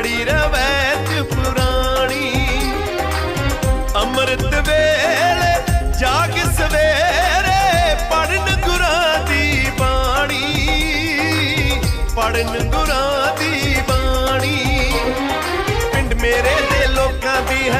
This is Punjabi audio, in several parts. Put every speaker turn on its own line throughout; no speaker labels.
ਬੜੀ ਰਵਾਇਤ ਪੁਰਾਣੀ ਅੰਮ੍ਰਿਤ ਵੇਲੇ ਜਾਗ ਸਵੇਰੇ ਪੜਨ ਗੁਰਾਂ ਦੀ ਬਾਣੀ। ਪੜਨ ਗੁਰਾਂ ਦੀ ਬਾਣੀ। ਪਿੰਡ ਮੇਰੇ ਦੇ ਲੋਕਾਂ ਦੀ ਹੈ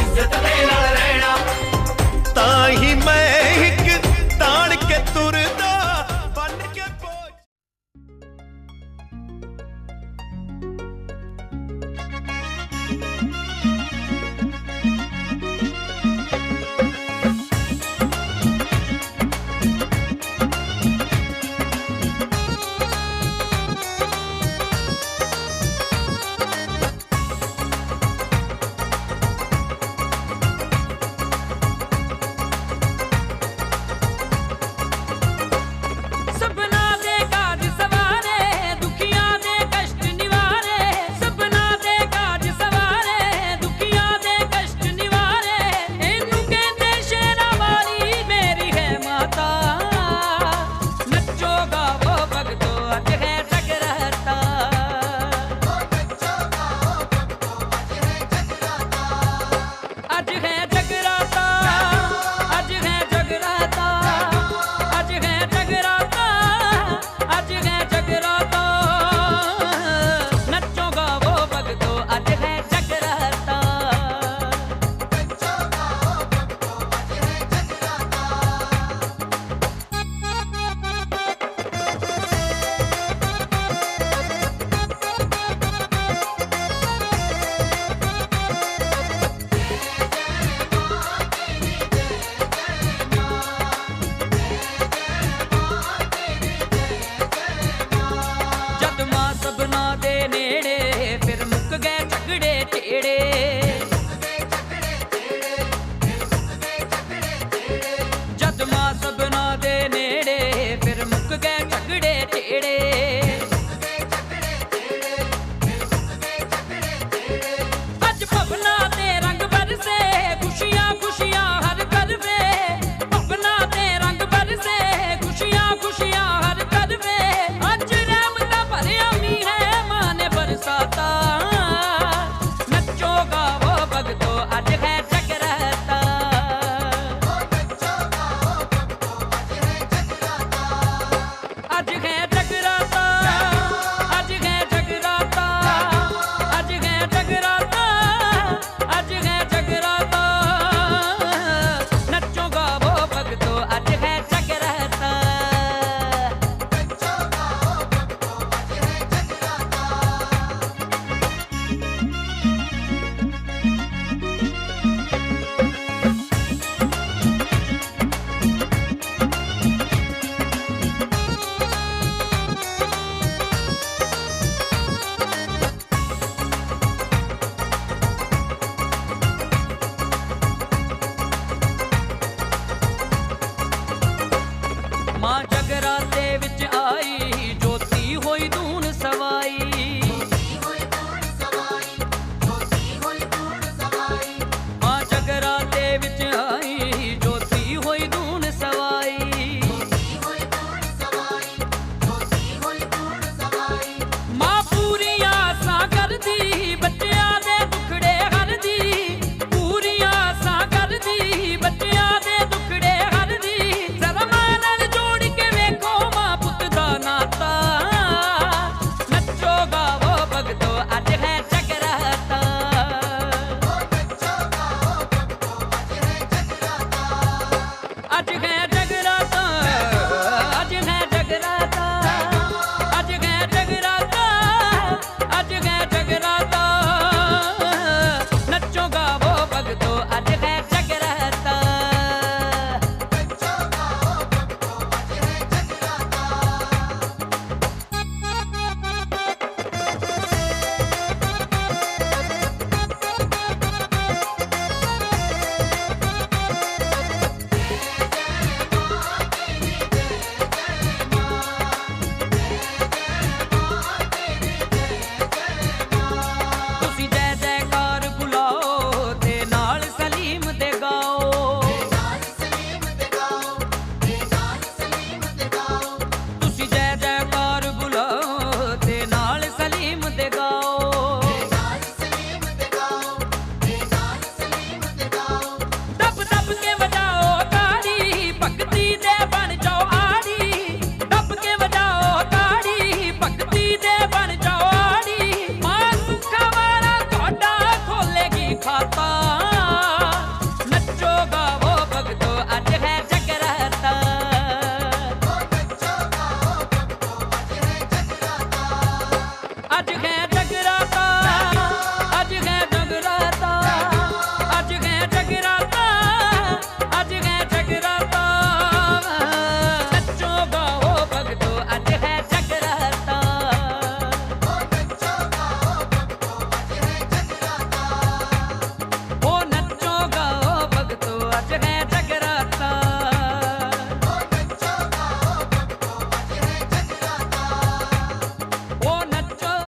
ਇੱਜ਼ਤ ਦੇ ਨਾਲ ਰਹਿਣਾ
ਤਾਂ ਹੀ ਮੈਂ ਹੀ ছেড়ে much.